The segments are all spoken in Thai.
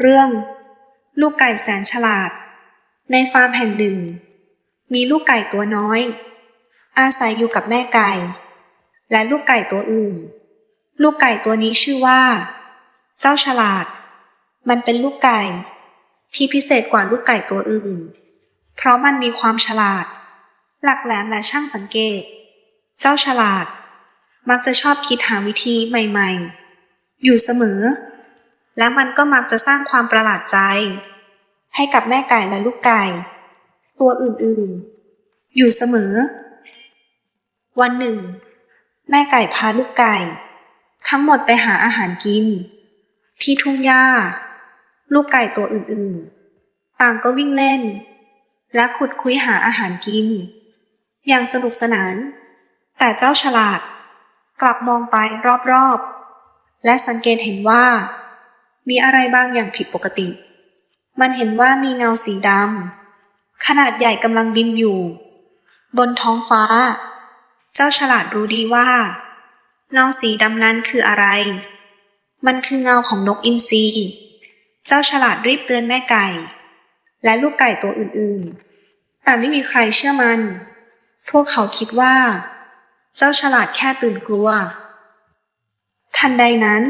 เรื่อง ลูกไก่แสนฉลาด ในฟาร์มแห่งหนึ่ง มีลูกไก่ตัวน้อย อาศัยอยู่กับแม่ไก่ และลูกไก่ตัวอื่น ลูกไก่ตัวนี้ชื่อว่า เจ้าฉลาด มันเป็นลูกไก่ ที่พิเศษกว่าลูกไก่ตัวอื่น เพราะมันมีความฉลาด หลักแหลมและช่างสังเกต เจ้าฉลาด มักจะชอบคิดหาวิธีใหม่ ๆ อยู่เสมอ และมันก็มักจะสร้างความประหลาดใจ ให้กับแม่ไก่และลูกไก่ ตัวอื่นๆ อยู่เสมอ วันหนึ่ง แม่ไก่พาลูกไก่ ทั้งหมดไปหาอาหารกิน ที่ทุ่งหญ้า ลูกไก่ตัวอื่นๆ ต่างก็วิ่งเล่น และขุดคุยหาอาหารกิน อย่างสนุกสนาน แต่เจ้าฉลาด กลับมองไปรอบๆ และสังเกตเห็นว่า มีอะไรบางอย่างผิดปกติ มันเห็นว่ามีเงาสีดำขนาดใหญ่กำลังบินอยู่ บนท้องฟ้า เจ้าฉลาดรู้ดีว่า เงาสีดำนั้นคืออะไร มันคือเงาของนกอินทรีเจ้าฉลาดรีบเตือนแม่ไก่ และลูกไก่ตัวอื่นๆ แต่ไม่มีใครเชื่อมัน พวกเขาคิดว่า เจ้าฉลาดแค่ตื่นกลัว ทันใดนั้น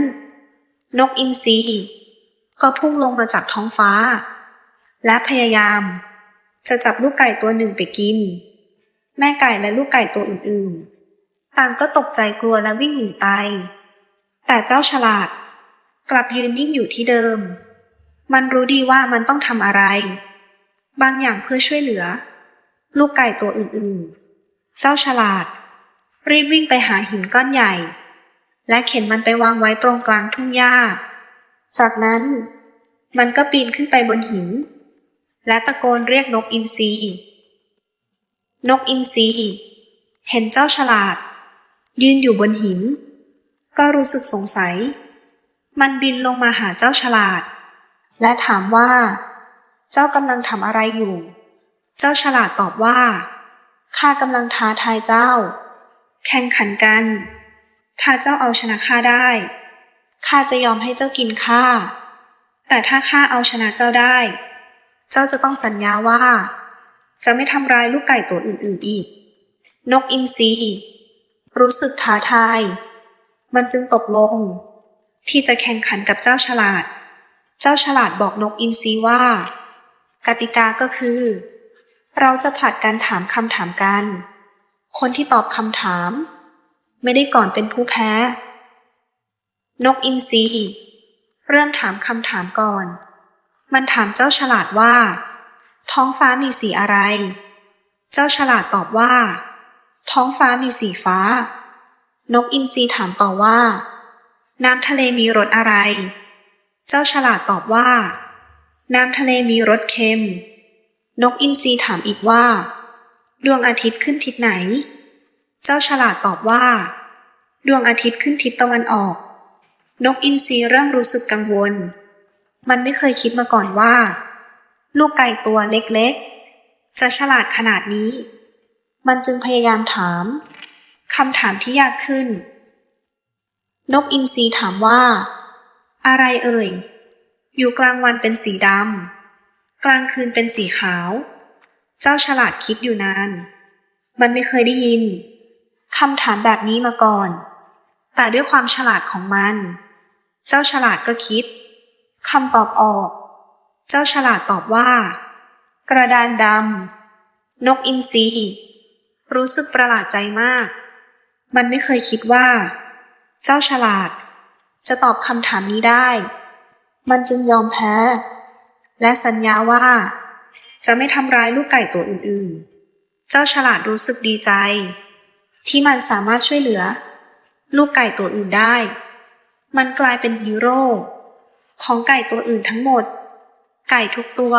นกอินทรีก็พุ่งลงมาจากท้องฟ้า และพยายาม จะจับลูกไก่ตัวหนึ่งไปกิน แม่ไก่และลูกไก่ตัวอื่นๆ ต่างก็ตกใจกลัวและวิ่งหนีไป แต่เจ้าฉลาด กลับยืนนิ่งอยู่ที่เดิม มันรู้ดีว่ามันต้องทำอะไร บางอย่างเพื่อช่วยเหลือ ลูกไก่ตัวอื่นๆ เจ้าฉลาด รีบวิ่งไปหาหินก้อนใหญ่ และเข็นมันไปวางไว้ตรงกลางทุ่งหญ้า จากนั้น มันก็ปีนขึ้นไปบนหิน และตะโกนเรียกนกอินทรีนกอินทรีเห็นเจ้าฉลาด ยืนอยู่บนหิน ก็รู้สึกสงสัย มันบินลงมาหาเจ้าฉลาด และถามว่า เจ้ากำลังทำอะไรอยู่ เจ้าฉลาดตอบว่าข้ากำลังท้าทายเจ้า แข่งขันกัน ถ้าเจ้าเอาชนะข้าได้ ข้าจะยอมให้เจ้ากินข้า แต่ถ้าข้าเอาชนะเจ้าได้ เจ้าจะต้องสัญญาว่า จะไม่ทำร้ายลูกไก่ตัวอื่นๆอีก นกอินทรีรู้สึกท้าทาย มันจึงตกลง ที่จะแข่งขันกับเจ้าฉลาด เจ้าฉลาดบอกนกอินทรีว่า กติกาก็คือ เราจะผลัดกันถามคำถามกัน คนที่ตอบคำถาม ไม่ได้ก่อนเป็นผู้แพ้ นกอินทรีเริ่มถามคำถามก่อน มันถามเจ้าฉลาดว่า ท้องฟ้ามีสีอะไร เจ้าฉลาดตอบว่า ท้องฟ้ามีสีฟ้า นกอินทรีถามต่อว่า น้ำทะเลมีรสอะไร เจ้าฉลาดตอบว่า น้ำทะเลมีรสเค็ม นกอินทรีถามอีกว่า ดวงอาทิตย์ขึ้นทิศไหน เจ้าฉลาดตอบว่า ดวงอาทิตย์ขึ้นทิศตะวันออก นกอินทรีเริ่มรู้สึกกังวล มันไม่เคยคิดมาก่อนว่า ลูกไก่ตัวเล็กๆ จะฉลาดขนาดนี้ มันจึงพยายามถามคำถามที่ยากขึ้น นกอินทรีถามว่า อะไรเอ่ย อยู่กลางวันเป็นสีดำกลางคืนเป็นสีขาว เจ้าฉลาดคิดอยู่นาน มันไม่เคยได้ยิน คำถามแบบนี้มาก่อน แต่ด้วยความฉลาดของมัน เจ้าฉลาดก็คิดคำตอบออก เจ้าฉลาดตอบว่า กระดานดำนกอินทรีรู้สึกประหลาดใจมาก มันไม่เคยคิดว่า เจ้าฉลาด จะตอบคำถามนี้ได้ มันจึงยอมแพ้ และสัญญาว่า จะไม่ทำร้ายลูกไก่ตัวอื่นๆ เจ้าฉลาดรู้สึกดีใจ ที่มันสามารถช่วยเหลือ ลูกไก่ตัวอื่นได้ มันกลายเป็นฮีโร่ของไก่ตัวอื่นทั้งหมด ไก่ทุกตัว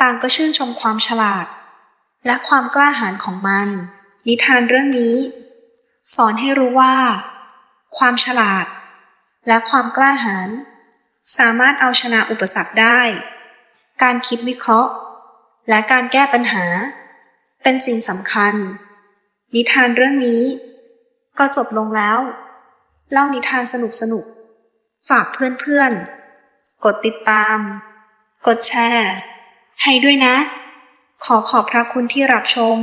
ต่างก็ชื่นชมความฉลาด และความกล้าหาญของมัน นิทานเรื่องนี้ สอนให้รู้ว่า ความฉลาด และความกล้าหาญสามารถเอาชนะอุปสรรคได้ การคิดวิเคราะห์ และการแก้ปัญหา เป็นสิ่งสำคัญ นิทานเรื่องนี้ ก็จบลงแล้ว เล่านิทานสนุกสนุก ฝากเพื่อนๆ กดติดตาม กดแชร์ ให้ด้วยนะ ขอขอบพระคุณที่รับชม